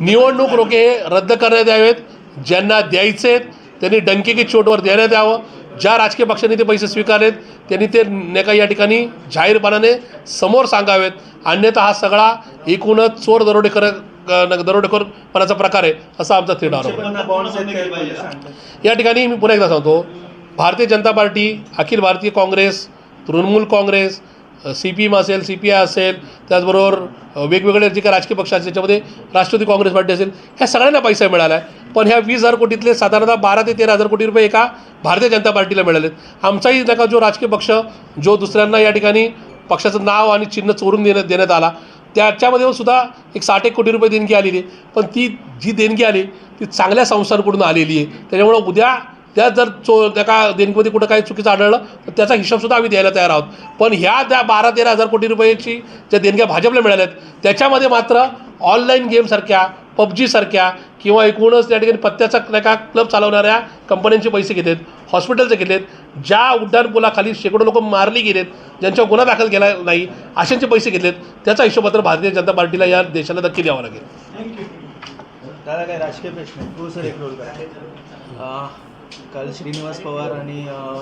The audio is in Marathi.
निवडणूक रोखे हे रद्द करण्यात यावेत. ज्यांना द्यायचे आहेत त्यांनी डंके की चोटवर देण्यात यावं. ज्या राजकीय पक्षांनी ते पैसे स्वीकारलेत त्यांनी ते नाही का या ठिकाणी जाहीरपणाने समोर सांगावेत. अन्यथा हा सगळा एकूणच चोर दरोडेखोर दरोडेखोरपणाचा प्रकार आहे असा आमचा थेट आरोप. या ठिकाणी मी पुन्हा एकदा सांगतो भारतीय Janata party Akhil Bharatiya Congress Trinamool Congress C P M असेल सी पी आय असेल त्याचबरोबर वेगवेगळे जे काही राजकीय पक्ष असतील त्याच्यामध्ये राष्ट्रवादी काँग्रेस पार्टी असेल ह्या सगळ्यांना पैसा मिळाला आहे पण ह्या वीस हजार कोटीतले साधारणतः बारा ते तेरा हजार कोटी रुपये एका भारतीय जनता पार्टीला मिळालेत. आमचाही नका जो राजकीय पक्ष जो दुसऱ्यांना या ठिकाणी पक्षाचं नाव आणि चिन्ह चोरून देण्यात देण्यात आला त्याच्यामध्ये सुद्धा एक साठ एक कोटी रुपये देणगी आलेली आहे. पण ती जी देणगी आली ती चांगल्या संस्थांकडून आलेली आहे. त्याच्यामुळं उद्या त्या जर चो त्या का देणगीमध्ये कुठं काही चुकीचं आढळलं तर त्याचा हिशोबसुद्धा आम्ही द्यायला तयार आहोत. पण ह्या त्या बारा तेरा हजार कोटी रुपयाची ज्या देणग्या भाजपला मिळाल्यात त्याच्यामध्ये मात्र ऑनलाईन गेमसारख्या पबजीसारख्या किंवा एकूणच त्या ठिकाणी पत्त्याचा का क्लब चालवणाऱ्या कंपन्यांचे पैसे घेतलेत हॉस्पिटलचे घेतलेत ज्या उड्डाणपुलाखाली शेकडो लोक मारली गेलेत ज्यांच्यावर गुन्हा दाखल केला नाही अशांचे पैसे घेतलेत त्याचा हिशोब मात्र भारतीय जनता पार्टीला या देशाला नक्की द्यावा लागेल. दादा काय राजकीय प्रश्न काल श्रीनिवास पवार आणि